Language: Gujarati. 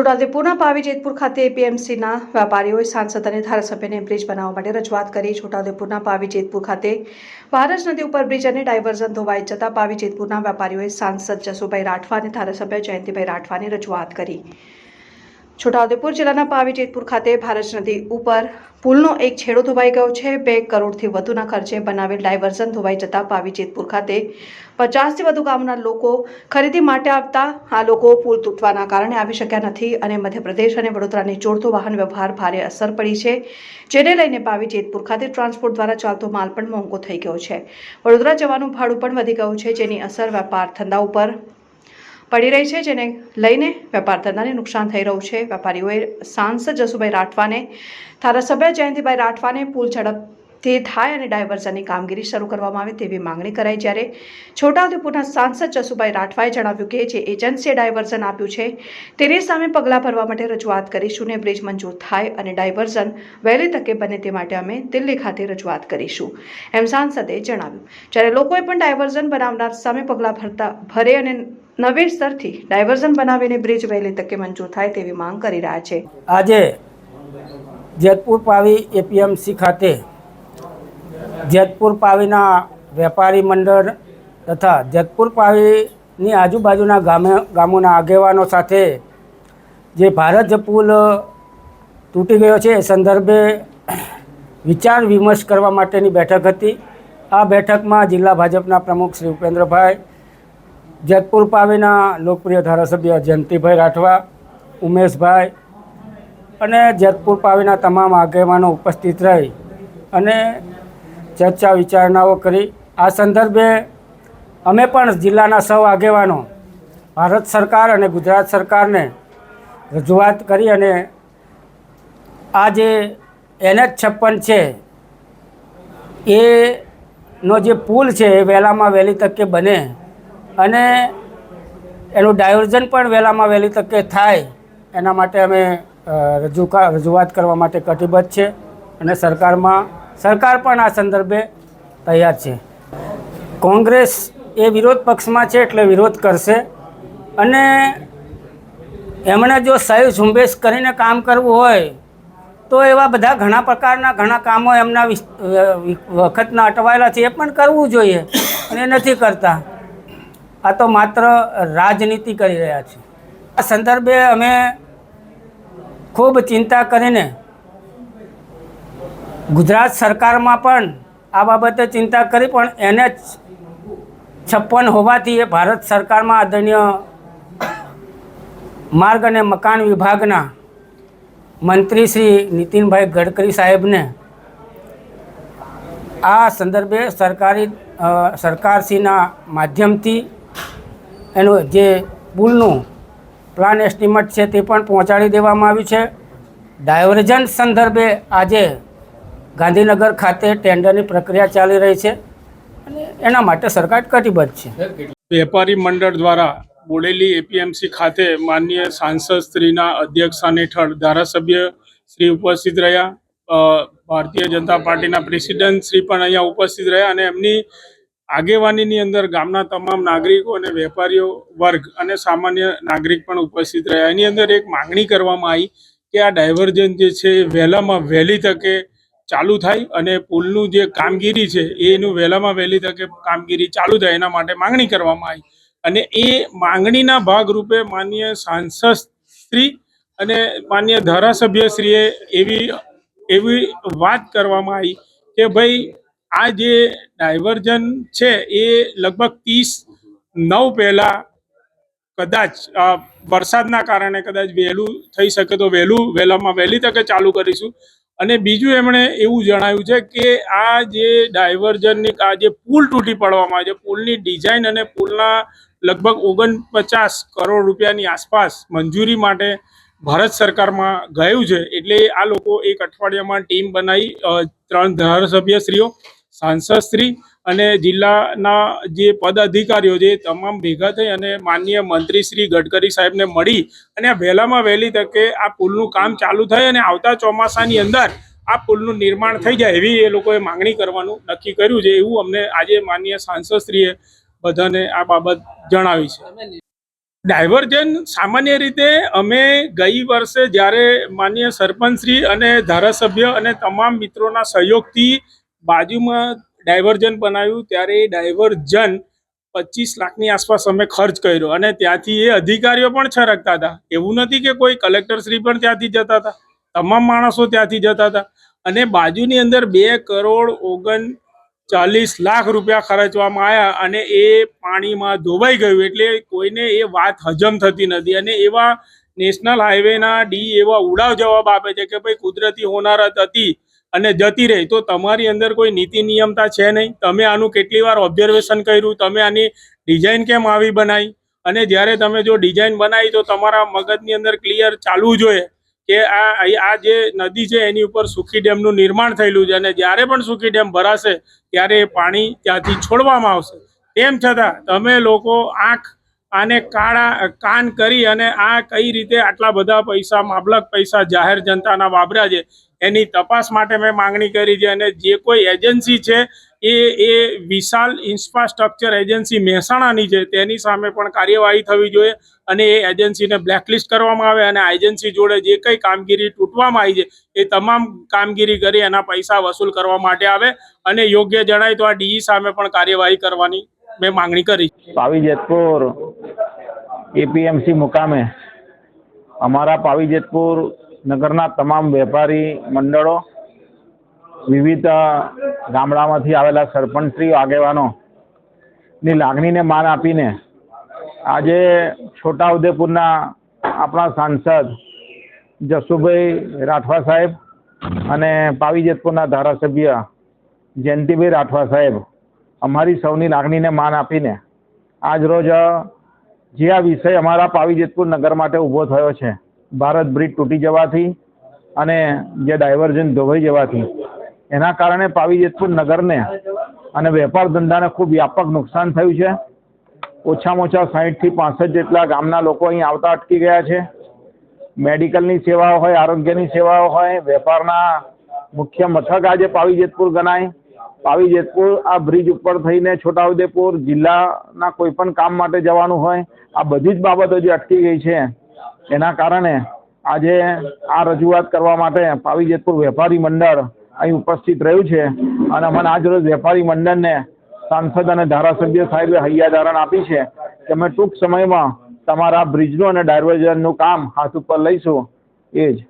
છોટાઉદેપુરના પાવી જેતપુર ખાતે એપીએમસીના વેપારીઓએ સાંસદ અને ધારાસભ્યને બ્રિજ બનાવવા માટે રજૂઆત કરી. છોટાઉદેપુરના પાવી જેતપુર ખાતે ભારજ નદી ઉપર બ્રિજ અને ડાયવર્ઝન ધોવાઈ જતા પાવી જેતપુરના વેપારીઓએ સાંસદ જસુભાઈ રાઠવા અને ધારાસભ્ય જયંતિભાઈ રાઠવાની રજૂઆત કરી. છોટાઉદેપુર જિલ્લાના પાવી જેતપુર ખાતે ભારત નદી ઉપર પુલનો એક છેડો ધોવાઈ ગયો છે. બે કરોડથી વધુના ખર્ચે બનાવેલ ડાયવર્ઝન ધોવાઈ જતા પાવી જેતપુર ખાતે પચાસથી વધુ ગામના લોકો ખરીદી માટે આવતા આ લોકો પુલ તૂટવાના કારણે આવી શક્યા નથી અને મધ્યપ્રદેશ અને વડોદરાને જોડતો વાહન વ્યવહાર ભારે અસર પડી છે, જેને લઈને પાવી જેતપુર ખાતે ટ્રાન્સપોર્ટ દ્વારા ચાલતો માલ પણ મોંઘો થઈ ગયો છે. વડોદરા જવાનું ભાડું પણ વધી ગયું છે, જેની અસર વેપાર ધંધા ઉપર પડી રહી છે, જેને લઈને વેપાર ધંધાને નુકસાન થઈ રહ્યું છે. વેપારીઓએ સાંસદ જસુભાઈ રાઠવાને, ધારાસભ્ય જયંતિભાઈ રાઠવાને પુલ ઝડપથી થાય અને ડાયવર્ઝનની કામગીરી શરૂ કરવામાં આવે તેવી માંગણી કરાઈ. જ્યારે છોટાઉદેપુરના સાંસદ જસુભાઈ રાઠવાએ જણાવ્યું કે જે એજન્સીએ ડાયવર્ઝન આપ્યું છે તેની સામે પગલાં ભરવા માટે રજૂઆત કરીશું ને બ્રિજ મંજૂર થાય અને ડાયવર્ઝન વહેલી તકે બને તે માટે અમે દિલ્હી ખાતે રજૂઆત કરીશું, એમ સાંસદે જણાવ્યું. જ્યારે લોકોએ પણ ડાયવર્ઝન બનાવનાર સામે પગલાં ભરતા, ભરે અને નવી સ્તરથી ડાયવર્ઝન બનાવીને બ્રિજ વહેલી તકે મંજૂર થાય તેવી માંગ કરી રહ્યા છે. આજે જેતપુર પાવી એપીએમસી ખાતે જેતપુર પાવીના વેપારી મંડળ તથા જેતપુર પાવીની આજુબાજુના ગામે ગામોના આગેવાનો સાથે જે ભારત પુલ તૂટી ગયો છે એ સંદર્ભે વિચાર વિમર્શ કરવા માટેની બેઠક હતી. આ બેઠકમાં જિલ્લા ભાજપના પ્રમુખ શ્રી ઉપેન્દ્રભાઈ જેતપુર પાવીના લોકપ્રિય ધારાસભ્ય જયંતિભાઈ રાઠવા, ઉમેશભાઈ અને જેતપુર પાવીના તમામ આગેવાનો ઉપસ્થિત રહી અને ચર્ચા વિચારણાઓ કરી. આ સંદર્ભે અમે પણ જિલ્લાના સૌ આગેવાનો ભારત સરકાર અને ગુજરાત સરકારને રજૂઆત કરી અને આ જે એનએચ છપ્પન છે એનો જે પુલ છે, એ વહેલામાં વહેલી તકે બને. અને એનું ડાયવર્ઝન પણ વહેલામાં વહેલી તકે થાય. એના માટે અમે રજૂ રજૂઆત કરવા માટે કટિબદ્ધ છે અને સરકારમાં, સરકાર પણ આ સંદર્ભે તૈયાર છે. કોંગ્રેસ એ વિરોધ પક્ષમાં છે એટલે વિરોધ કરશે. અને એમણે જો સહી ઝુંબેશ કરીને કામ કરવું હોય, તો એવા બધા ઘણા પ્રકારના ઘણા કામો એમના વખતના અટવાયેલા છે. એ પણ કરવું જોઈએ. અને નથી કરતા. આ તો માત્ર રાજનીતિ કરી રહ્યા છે. આ સંદર્ભે અમે ખૂબ ચિંતા કરીને ગુજરાત સરકારમાં પણ આ બાબતે ચિંતા કરી, પણ એને છપ્પન હોવાથી એ ભારત સરકારમાં આદરણીય માર્ગ અને મકાન વિભાગના મંત્રી શ્રી નીતિનભાઈ ગડકરી સાહેબને આ સંદર્ભે સરકારી સરકારશ્રીના માધ્યમથી એનું જે પુલનું પ્લાન એસ્ટિમેટ છે તે પણ પહોંચાડી દેવામાં આવ્યું છે. ડાયવર્જન સંદર્ભે આજે ગાંધીનગર ખાતે ટેન્ડરની પ્રક્રિયા ચાલી રહી છે અને એના માટે સરકાર કટિબદ્ધ છે. વેપારી મંડળ દ્વારા બોડેલી એપીએમસી ખાતે માન્ય સાંસદ શ્રીના અધ્યક્ષસ્થાન હેઠળ ધારાસભ્ય શ્રી ઉપસ્થિત રહ્યા. ભારતીય જનતા પાર્ટીના પ્રેસિડેન્ટ શ્રી પણ અહીંયા ઉપસ્થિત રહ્યા અને એમની આગેવાનીની અંદર ગામના તમામ નાગરિકો અને વેપારીઓ વર્ગ અને સામાન્ય નાગરિક પણ ઉપસ્થિત રહ્યા. એની અંદર એક માંગણી કરવામાં આવી કે આ ડાયવર્જન જે છે એ વહેલામાં વહેલી તકે ચાલુ થાય અને પુલનું જે કામગીરી છે એનું વહેલામાં વહેલી તકે કામગીરી ચાલુ થાય એના માટે માંગણી કરવામાં આવી. અને એ માંગણીના ભાગરૂપે માન્ય સાંસદ શ્રી અને માન્ય ધારાસભ્યશ્રીએ એવી એવી વાત કરવામાં આવી કે ભાઈ આ જે ડાયવર્ઝન છે, એ લગભગ ત્રીસ નવ પહેલા કદાચ વરસાદના કારણે કદાચ વહેલું થઈ શકે તો વહેલું, વહેલામાં વહેલી તકે ચાલુ કરીશું. અને બીજું એમણે એવું જણાવ્યું છે કે આ જે ડાયવર્ઝનની આ જે પુલ તૂટી પડવામાં આવે છે પુલની ડિઝાઇન અને પુલના લગભગ ઓગણપચાસ કરોડ રૂપિયાની આસપાસ મંજૂરી માટે ભારત સરકારમાં ગયું છે. એટલે આ લોકો એક અઠવાડિયામાં ટીમ બનાવી ત્રણ ધારાસભ્યશ્રીઓ સાંસદશ્રી અને જિલ્લાના જે પદ અધિકારીઓ છે તમામ ભેગા થઈ અને માનનીય મંત્રી શ્રી ગડકરી સાહેબને મળી અને વહેલામાં વહેલી તકે આ પુલનું કામ ચાલુ થાય અને આવતા ચોમાસાની અંદર આ પુલનું નિર્માણ થઈ જાય એવી એ લોકોએ માંગણી કરવાનું નક્કી કર્યું છે એવું અમને આજે માનનીય સાંસદશ્રીએ બધાને આ બાબત જણાવી છે. ડાયવર્જન સામાન્ય રીતે અમે ગઈ વર્ષે જ્યારે માન્ય સરપંચશ્રી અને ધારાસભ્ય અને તમામ મિત્રોના સહયોગથી બાજુમાં ડાયવર્જન બનાવ્યું, ત્યારે એ ડાયવર્જન પચીસ લાખની આસપાસ અમે ખર્ચ કર્યો અને ત્યાંથી એ અધિકારીઓ પણ છરકતા હતા. એવું નથી કે કોઈ કલેક્ટરશ્રી પણ ત્યાંથી જતા હતા. તમામ માણસો ત્યાંથી જતા હતા. અને બાજુની અંદર બે કરોડ ઓગણ ચાલીસ લાખ રૂપિયા ખર્ચવામાં આવ્યા અને એ પાણીમાં ધોવાઈ ગયું એટલે કોઈને એ વાત હજમ થતી નથી. અને એવા નેશનલ હાઈવેના ડી એવા ઉડાવ જવાબ આપે છે કે ભાઈ કુદરતી હોનારત હતી. અને જતી રહી. તો તમારી અંદર કોઈ નીતિ નિયમતા છે નહીં. તમે આનું કેટલી વાર ઓબ્ઝર્વેશન કર્યું? તમે આની ડિઝાઇન કેમ આવી બનાવી અને જ્યારે તમે જો ડિઝાઇન બનાવી તો તમારા મગજની અંદર ક્લિયર ચાલવું જોઈએ કે આ આ જે નદી છે, એની ઉપર સુખી ડેમનું નિર્માણ થયેલું છે. અને જ્યારે પણ સુખી ડેમ ભરાશે, ત્યારે એ પાણી ત્યાંથી છોડવામાં આવશે. તેમ છતાં, તમે લોકો આંખ આને કાળા, કાન કરી અને આ કઈ રીતે આટલા બધા પૈસા, માબલક પૈસા જાહેર જનતાના વાપર્યા છે એની તપાસ માટે મેં માંગણી કરી છે અને જે કોઈ એજન્સી છે એ એ વિશાલ ઇન્ફ્રાસ્ટ્રક્ચર એજન્સી મહેસાણાની છે, તેની સામે પણ કાર્યવાહી થવી જોઈએ અને એ એજન્સીને બ્લેકલિસ્ટ કરવામાં આવે અને એજન્સી જોડે જે કંઈ કામગીરી તૂટવામાં આવી છે, એ તમામ કામગીરી કરી એના પૈસા વસૂલ કરવા માટે આવે અને યોગ્ય જણાય તો આ ડીઈ સામે પણ કાર્યવાહી કરવાની મેં માંગણી કરી પાવી જેતપુર એપીએમસી મુકામે અમારા પાવી જેતપુર નગરના તમામ વેપારી મંડળો, વિવિધ ગામડામાંથી આવેલા સરપંચશ્રીઓ આગેવાનો ની લાગણીને માન આપીને આજે છોટાઉદેપુરના આપણા સાંસદ જસુભાઈ રાઠવા સાહેબ અને પાવીજેતપુરના ધારાસભ્ય જયંતિભાઈ રાઠવા સાહેબ અમારી સૌની લાગણીને માન આપીને આજ રોજ જે આ વિષય અમારા પાવીજેતપુર નગર માટે ઊભો થયો છે ભારત બ્રિજ તૂટી જવાથી અને જે ડાયવર્ઝન ધોવાઈ જવાથી. એના કારણે પાવી જેતપુર નગરને અને વેપાર ધંધાને ખૂબ વ્યાપક નુકસાન થયું છે. ઓછામાં ઓછા સાહીઠથી પાસઠ જેટલા ગામના લોકો અહીં આવતા અટકી ગયા છે. મેડિકલની સેવાઓ હોય, આરોગ્યની સેવાઓ હોય, વેપારના મુખ્ય મથક આજે પાવી જેતપુર ગણાય. પાવી જેતપુર આ બ્રિજ ઉપર થઈને છોટાઉદેપુર જિલ્લાના કોઈ પણ કામ માટે જવાનું હોય, આ બધી જ બાબતો જે અટકી ગઈ છે એના કારણે આજે આ રજૂઆત કરવા માટે પાવી જેતપુર વેપારી મંડળ અહીં ઉપસ્થિત રહ્યું છે અને મને આજ રોજ વેપારી મંડળને સાંસદ અને ધારાસભ્ય સાહેબે હૈયાધારણ આપી છે કે અમે ટૂંક સમયમાં તમારા બ્રિજનું અને ડાયવર્ઝનનું કામ હાથ ઉપર લઈશું. એ જ.